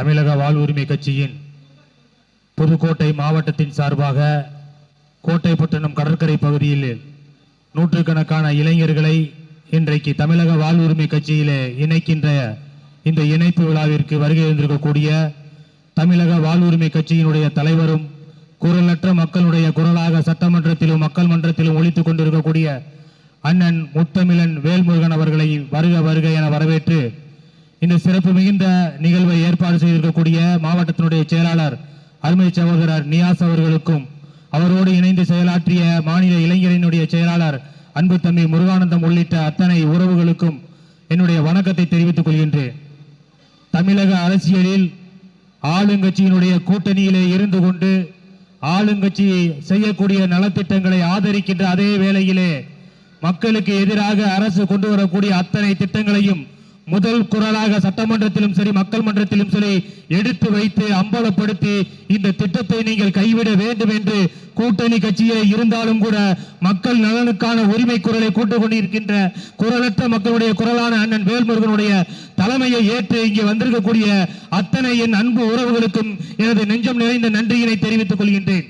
தமிழக வாழ்வுரிமை கட்சியின் புதுக்கோட்டை மாவட்டத்தின் சார்பாக கோட்டைப்பட்டினம் கடற்கரை பகுதியில் நூற்றுக்கணக்கான இளைஞர்களை இன்றைக்கு தமிழக வாழ்வுரிமை கட்சியிலே இணைக்கின்ற இந்த இணைப்பு விழாவிற்கு வருகை இருந்திருக்கக்கூடிய தமிழக வாழ்வுரிமை கட்சியினுடைய தலைவரும் குரலற்ற மக்களுடைய குரலாக சட்டமன்றத்திலும் மக்கள் மன்றத்திலும் ஒழித்துக் கொண்டிருக்கக்கூடிய அண்ணன் முத்தமிழன் வேல்முருகன் அவர்களை வருக வருக என வரவேற்று இந்த சிறப்பு மிகுந்த நிகழ்வை ஏற்பாடு செய்திருக்கக்கூடிய மாவட்டத்தினுடைய செயலாளர் அருமை சகோதரர் நியாஸ் அவர்களுக்கும் அவரோடு இணைந்து செயலாற்றிய மாநில இளைஞரினுடைய செயலாளர் அன்பு தம்பி முருகானந்தம் உள்ளிட்ட அத்தனை உறவுகளுக்கும் என்னுடைய வணக்கத்தை தெரிவித்துக் கொள்கின்றேன். தமிழக அரசியலில் ஆளுங்கட்சியினுடைய கூட்டணியிலே இருந்து கொண்டு ஆளுங்கட்சி செய்யக்கூடிய நலத்திட்டங்களை ஆதரிக்கின்ற அதே வேளையிலே மக்களுக்கு எதிராக அரசு கொண்டு வரக்கூடிய அத்தனை திட்டங்களையும் முதல் குரலாக சட்டமன்றத்திலும் சரி மக்கள் மன்றத்திலும் சரி எடுத்து வைத்து அம்பலப்படுத்தி இந்த திட்டத்தை நீங்கள் கைவிட வேண்டும் என்று கூட்டணி கட்சியே இருந்தாலும் கூட மக்கள் நலனுக்கான உரிமை குரலை கூட்டுக் கொண்டிருக்கின்ற குரலற்ற மக்களுடைய குரலான அண்ணன் வேல்முருகனுடைய தலைமையை ஏற்று இங்கே வந்திருக்கக்கூடிய அத்தனை என் அன்பு உறவுகளுக்கும் எனது நெஞ்சம் நிறைந்த நன்றியினை தெரிவித்துக் கொள்கின்றேன்.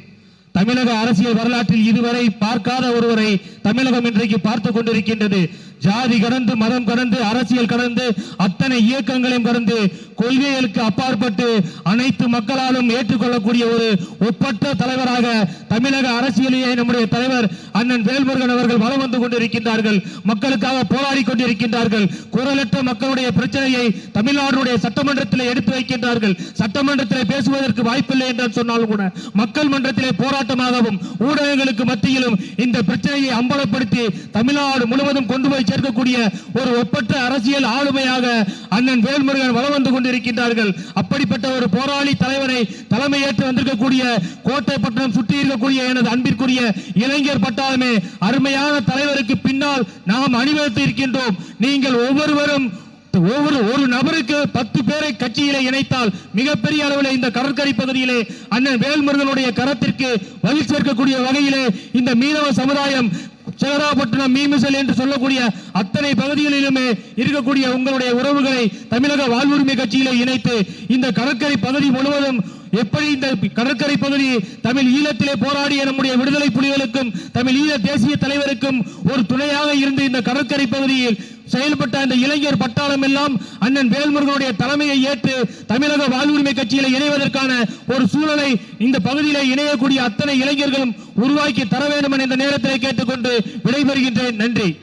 தமிழக அரசியல் வரலாற்றில் இதுவரை பார்க்காத ஒருவரை தமிழகம் இன்றைக்கு பார்த்து கொண்டிருக்கின்றது. ஜாதி கடந்து மதம் கடந்து அரசியல் கடந்து அத்தனை இயக்கங்களையும் கடந்து கொள்கைகளுக்கு அப்பாற்பட்டு அனைத்து மக்களாலும் ஏற்றுக்கொள்ளக்கூடிய ஒரு ஒப்பற்ற தலைவராக தமிழக அரசியலையே நம்முடைய தலைவர் அண்ணன் வேல்முருகன் அவர்கள் வளம் வந்து கொண்டிருக்கின்றார்கள். மக்களுக்காக போராடி கொண்டிருக்கின்றார்கள். குரலற்ற மக்களுடைய பிரச்சனையை தமிழ்நாடுடைய சட்டமன்றத்தில் எடுத்து வைக்கின்றார்கள். சட்டமன்றத்தில் பேசுவதற்கு வாய்ப்பில்லை என்று சொன்னாலும் கூட மக்கள் மன்றத்திலே போராட்டமாகவும் ஊடகங்களுக்கு மத்தியிலும் இந்த பிரச்சனையை அம்பலப்படுத்தி தமிழ்நாடு முழுவதும் கொண்டு போய் சேர்க்கக்கூடிய ஒரு ஒப்பற்ற அரசியல் ஆளுமையாக அண்ணன் வேல்முருகன் வளம் வந்து கொண்டிருக்கின்றார்கள். அப்படிப்பட்ட ஒரு போராளி தலைவரை தலைமையேற்று வந்திருக்கக்கூடிய கோட்டைப்பட்டினம் சுற்றி இருக்கக்கூடிய எனது அன்பிற்குரிய இளைஞர் பட்டாளமே அருமையான தலைவருக்கு பின்னால் நாம் அணிவகுத்து இருக்கின்றோம். நீங்கள் ஒவ்வொருவரும் ஒவ்வொரு ஒரு நபருக்கு பத்து பேரை கட்சியிலே இணைத்தால் மிகப்பெரிய அளவில் இந்த கடற்கரை பகுதியிலே அண்ணன் வேல்முருகனுடைய கரத்திற்கு வலி சேர்க்கக்கூடிய வகையிலே இந்த மீனவ சமுதாயம் சேகராப்பட்டினம் மீமிசல் என்று சொல்லக்கூடிய அத்தனை பகுதிகளிலுமே இருக்கக்கூடிய உங்களுடைய உறவுகளை தமிழக வாழ்வுரிமை கட்சியிலே இணைத்து இந்த கடற்கரை பகுதி முழுவதும் எப்படி இந்த கடற்கரை பகுதி தமிழ் ஈழத்திலே போராடிய நம்முடைய விடுதலை புலிகளுக்கும் தமிழ் ஈழ தேசிய தலைவருக்கும் ஒரு துணையாக இருந்து இந்த கடற்கரை பகுதியில் செயல்பட்ட அந்த இளைஞர் பட்டாளம் எல்லாம் அண்ணன் வேல்முருகனுடைய தலைமையை ஏற்று தமிழக வாழ்வுரிமை கட்சியில இணைவதற்கான ஒரு சூழலை இந்த பகுதியில இணையக்கூடிய அத்தனை இளைஞர்களும் உருவாக்கி தர வேண்டும் என இந்த நேரத்தில் கேட்டுக்கொண்டு விடைபெறுகின்றேன். நன்றி.